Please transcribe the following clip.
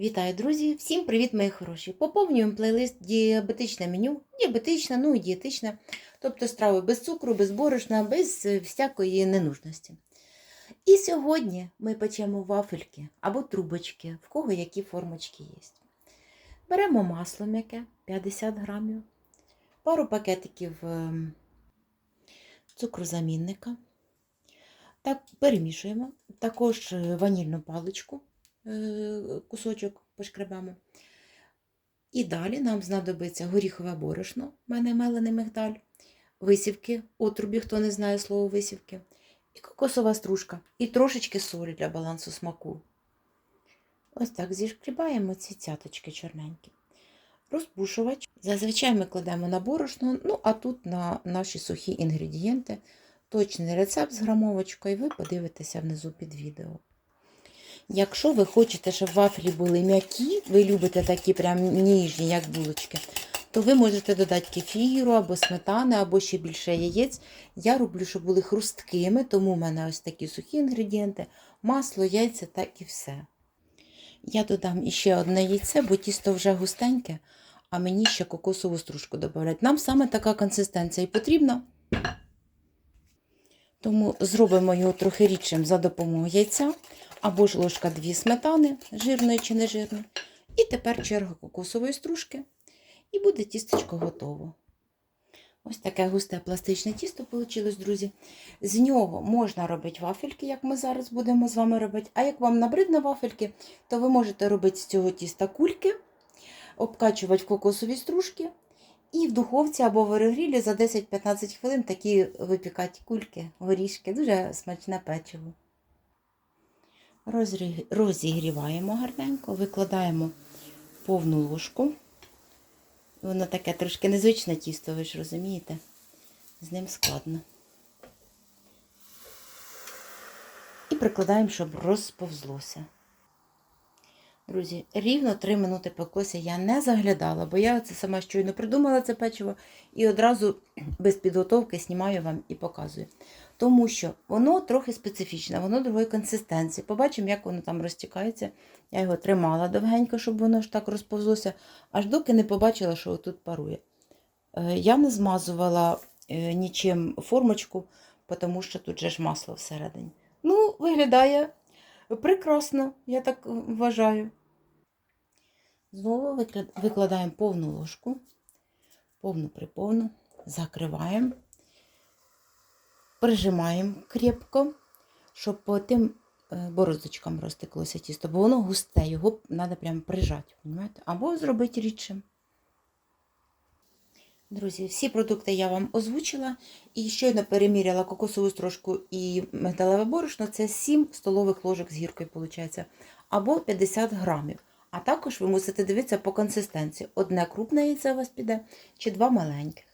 Вітаю, друзі! Всім привіт, мої хороші! Поповнюємо плейлист діабетичне меню, діабетичне, ну і дієтичне, тобто страви без цукру, без борошна, без е, всякої ненужності. І сьогодні ми печемо вафельки або трубочки, в кого які формочки є. Беремо масло м'яке 50 грамів, пару пакетиків ем, цукрозамінника. Так, перемішуємо. Також е, ванільну паличку, кусочок пошкребемо. І далі нам знадобиться горіхове борошно, в мене мелений мигдаль, висівки, отрубі, хто не знає слово висівки, і кокосова стружка, і трошечки солі для балансу смаку. Ось так зішкрібаємо ці цяточки чорненькі. Розпушувач. Зазвичай ми кладемо на борошно, ну а тут на наші сухі інгредієнти. Точний рецепт з грамовочкою, ви подивитеся внизу під відео. Якщо ви хочете, щоб вафлі були м'які, ви любите такі прям ніжні, як булочки, то ви можете додати кефіру або сметани, або ще більше яєць. Я роблю, щоб були хрусткими, тому в мене ось такі сухі інгредієнти, масло, яйця так і все. Я додам іще одне яйце, бо тісто вже густеньке, а мені ще кокосову стружку додати. Нам саме така консистенція і потрібна. Тому зробимо його трохи рідшим за допомогою яйця, або ж ложка дві сметани, жирної чи не жирної. І тепер черга кокосової стружки. І буде тістечко готово. Ось таке густе пластичне тісто вийшло, друзі. З нього можна робити вафельки, як ми зараз будемо з вами робити. А як вам набридне вафельки, то ви можете робити з цього тіста кульки, обкачувати в кокосові стружки. І в духовці або в аерогрілі за 10-15 хвилин такі випікати кульки, горішки, дуже смачне печиво. Розігріваємо гарненько, викладаємо повну ложку. Воно таке трошки незвичне тісто, ви ж розумієте? З ним складно. І прикладаємо, щоб розповзлося. Друзі, рівно 3 минути пеклося. Я не заглядала, бо я це сама щойно придумала це печиво і одразу без підготовки знімаю вам і показую. Тому що воно трохи специфічне, воно другої консистенції. Побачимо, як воно там розтікається. Я його тримала довгенько, щоб воно ж так розповзлося, аж доки не побачила, що тут парує. Е, Я не змазувала е, нічим формочку, тому що тут же ж масло всередині. Ну, виглядає прекрасно, я так вважаю. Знову викладаємо повну ложку, повну приповну, закриваємо, прижимаємо крепко, щоб по тим е, бороздочкам розтеклося тісто, бо воно густе, його треба прямо прижати, понімаєте? або зробити рідшим. Друзі, всі продукти я вам озвучила і щойно переміряла кокосову стружку і мигдалеве борошно. Це 7 столових ложок з гіркою, виходить, або 50 грамів. А також ви мусите дивитися по консистенції. Одне крупне яйце у вас піде чи два маленьких.